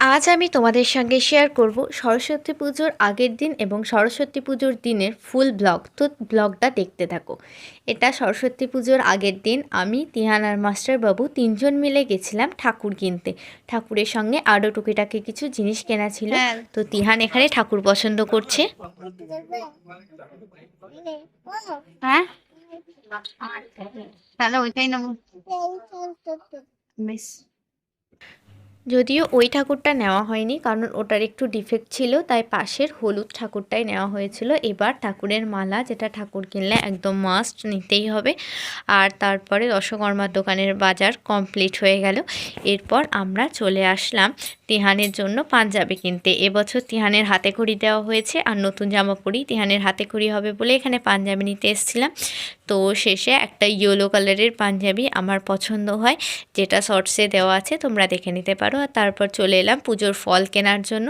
আজ আমি তোমাদের সঙ্গে শেয়ার করব সরস্বতী পুজোর আগের দিন এবং সরস্বতী পুজোর দিনের ফুল ব্লগ তো ব্লগটা দেখতে থাকো। এটা সরস্বতী পুজোর আগের দিন আমি তিহান আর মাস্টার বাবু তিনজন মিলে গেছিলাম ঠাকুর কিনতে। ঠাকুরের সঙ্গে আরও টুকিটাকি কিছু জিনিস কেনা ছিল। তো তিহান এখানে ঠাকুর পছন্দ করছে। হ্যাঁ? তাহলে ওইটাই নেব। বেশ যদিও ওই ঠাকুরটা নেওয়া হয়নি, কারণ ওটার একটু ডিফেক্ট ছিল, তাই পাশের হলুদ ঠাকুরটাই নেওয়া হয়েছিল। এবার ঠাকুরের মালা, যেটা ঠাকুর কিনলে একদম মাস্ট নিতেই হবে। আর তারপরে দশকর্মার দোকানের বাজার কমপ্লিট হয়ে গেল। এরপর আমরা চলে আসলাম তিহানের জন্য পাঞ্জাবি কিনতে। এবছর তিহানের হাতে খড়ি দেওয়া হয়েছে, আর নতুন জামা পরি তিহানের হাতে খড়ি হবে বলে এখানে পাঞ্জাবি নিতে এসেছিলাম। তো শেষে একটা ইয়েলো কালারের পাঞ্জাবি আমার পছন্দ হয়, যেটা শর্টসে দেওয়া আছে, তোমরা দেখে নিতে পারো। আর তারপর চলে এলাম পুজোর ফল কেনার জন্য।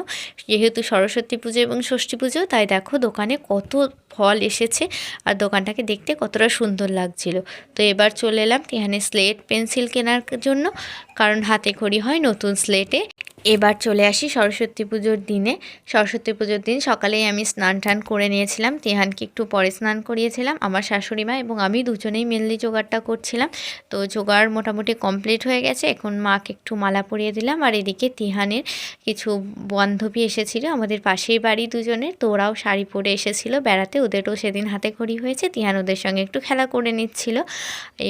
যেহেতু সরস্বতী পুজো এবং ষষ্ঠী পুজো, তাই দেখো দোকানে কত ফল এসেছে আর দোকানটাকে দেখতে কতটা সুন্দর লাগছিল। তো এবার চলে এলাম এখানে স্লেট পেন্সিল কেনার জন্য, কারণ হাতে খড়ি হয় নতুন স্লেটে এবার চলে আসি সরস্বতী পুজোর দিনে। সরস্বতী পুজোর দিন সকালেই আমি স্নান টান করে নিয়েছিলাম। তেহানকে একটু পরে স্নান করিয়েছিলাম। আমার শাশুড়ি মা এবং আমি দুজনেই মেনলি জোগাড়টা করছিলাম। তো জোগাড় মোটামুটি কমপ্লিট হয়ে গেছে। এখন মাকে একটু মালা পরিয়ে দিলাম। আর এদিকে তিহানের কিছু বান্ধবী এসেছিল, আমাদের পাশেই বাড়ি দুজনের। তো ওরাও শাড়ি পরে এসেছিল বেড়াতে। ওদেরও সেদিন হাতে খড়ি হয়েছে। তিহান ওদের সঙ্গে একটু খেলা করে নিচ্ছিল।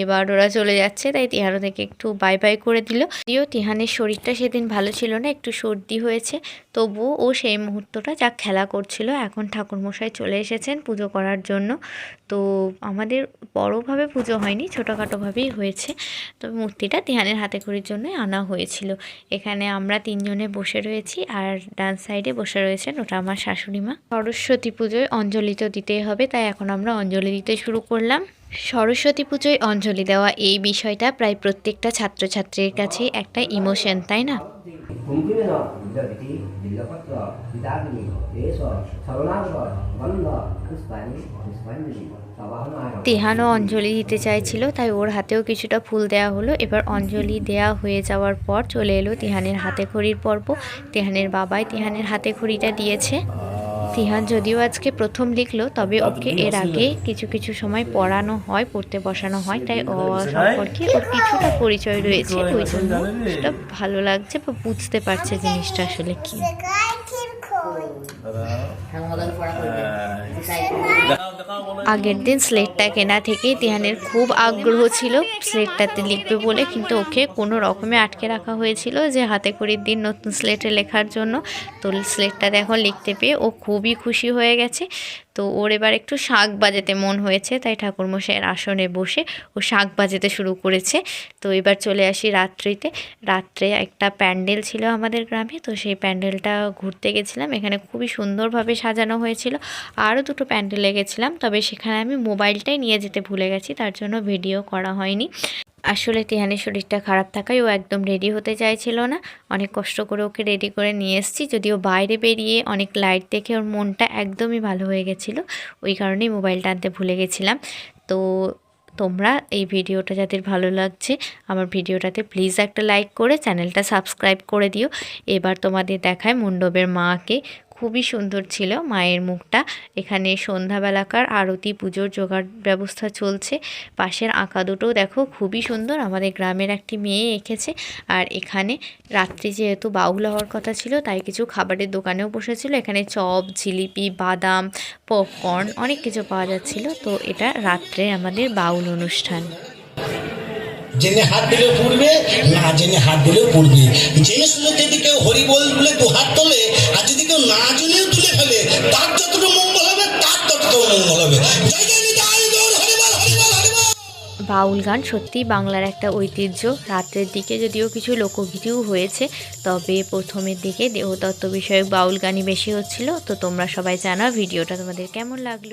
এবার ওরা চলে যাচ্ছে। তাই তিহান ওদেরকে একটু বাই বাই করে দিল। যদিও তিহানের শরীরটা সেদিন ভালো ছিল না। একটু সর্দি হয়েছে। তবুও ও সেই মুহূর্তটা যা খেলা করছিল, এখন ঠাকুরমশাই চলে এসেছেন পুজো করার জন্য। তো আমাদের বড়োভাবে পুজো হয়নি, ছোটোখাটোভাবেই হয়েছে। তবে মূর্তিটা তিহানের হাতে খড়ির জন্যই আনা হয়েছিল। এখানে আমরা তিনজনে বসে রয়েছি আর ডান সাইডে বসে রয়েছেন ওটা আমার শাশুড়ি মা। সরস্বতী পুজোয় অঞ্জলি তো দিতেই হবে, তাই এখন আমরা অঞ্জলি দিতে শুরু করলাম। সরস্বতী পুজোয় অঞ্জলি দেওয়া এই বিষয়টা প্রায় প্রত্যেকটা ছাত্রছাত্রীর কাছেই একটা ইমোশন, তাই না? कुङ्किमिन विद्रविति विल्लपत्र विदाग्नि देश ছলনাশ গন্ধ পুষ্পানি পুষ্পাঞ্জলি তেহানো অঞ্জলি দিতে চাইছিল, তাই ওর হাতেও কিছুটা ফুল দেয়া হলো। এবার অঞ্জলি দেয়া হয়ে যাওয়ার পর চলে এলো তেহানের হাতে খড়ির পর্ব। তেহানের বাবাই তেহানের হাতে খড়িটা দিয়েছে। তিহান যদিও আজকে প্রথম লিখলো তবে ওকে এর আগে কিছু কিছু সময় পড়ানো হয় পড়তে বসানো হয় তাই ও সম্পর্কে ওর কিছুটা পরিচয় রয়েছে। ওই জন্য ভালো লাগছে বা বুঝতে পারছে জিনিসটা আসলে কি। আগের দিন স্লেটটা কেনা থেকেই তিহানের খুব আগ্রহ ছিল। স্লেটটাতে লিখবে বলে কিন্তু ওকে কোনো রকমে আটকে রাখা হয়েছিল যে হাতে করির দিন নতুন স্লেটে লেখার জন্য। তো স্লেটটাতে এখন লিখতে পেয়ে ও খুবই খুশি হয়ে গেছে। তো ওর এবার একটু শাঁখ বাজাতে মন হয়েছে, তাই ঠাকুরমশাইয়ের আসনে বসে ও শাঁখ বাজাতে শুরু করেছে। তো এবার চলে আসি রাত্রিতে। রাত্রে একটা প্যান্ডেল ছিল আমাদের গ্রামে, তো সেই প্যান্ডেলটা ঘুরতে গেছিলাম। এখানে খুবই সুন্দরভাবে সাজানো হয়েছিল। আরও দুটো প্যান্ডেলে গেছিলাম, তবে সেখানে আমি মোবাইলটাই নিয়ে যেতে ভুলে গেছি, তার জন্য ভিডিও করা হয়নি। আসলে টিহানের শরীরটা খারাপ থাকায় ও একদম রেডি হতে চাইছিল না। অনেক কষ্ট করে ওকে রেডি করে নিয়ে এসেছি। যদিও বাইরে বেরিয়ে অনেক লাইট দেখে ওর মনটা একদমই ভালো হয়ে গেছিল, ওই কারণেই মোবাইলটা আনতে ভুলে গেছিলাম। তো তোমরা এই ভিডিওটা যাদের ভালো লাগছে, আমার ভিডিওটাতে প্লিজ একটা লাইক করে চ্যানেলটা সাবস্ক্রাইব করে দিও। এবার তোমাদের দেখায় মণ্ডপের মাকে খুবই সুন্দর ছিল মায়ের মুখটা। এখানে সন্ধ্যাবেলাকার আরতি, পুজোর জোগাড় ব্যবস্থা চলছে। পাশের আঁকা দুটোও দেখো খুবই সুন্দর। আমাদের গ্রামের একটি মেয়ে এঁকেছে। আর এখানে রাত্রি যেহেতু বাউল হওয়ার কথা ছিল, তাই কিছু খাবারের দোকানেও বসেছিল। এখানে চপ, জিলিপি, বাদাম পপকর্ন অনেক কিছু পাওয়া যাচ্ছিল। তো এটা রাত্রে আমাদের বাউল অনুষ্ঠান। জেনে হাত দিলেও পড়বে না জেনে হাত দিলেও পড়বে জেনে শুনে যদি কেউ হরি বল বলে দু হাত তোলে আর যদি কেউ না জেনেও তুলে ফেলে তার যতটুকু মঙ্গল হবে তার ততটুকু মঙ্গল হবে বাউল গান সত্যিই বাংলার একটা ঐতিহ্য। রাত্রের দিকে যদিও কিছু লোকগীতিও হয়েছে, তবে প্রথমের দিকে দেহতত্ত্ব বিষয়ক বাউল গানই বেশি হচ্ছিল। তো তোমরা সবাই জানাও ভিডিওটা তোমাদের কেমন লাগল?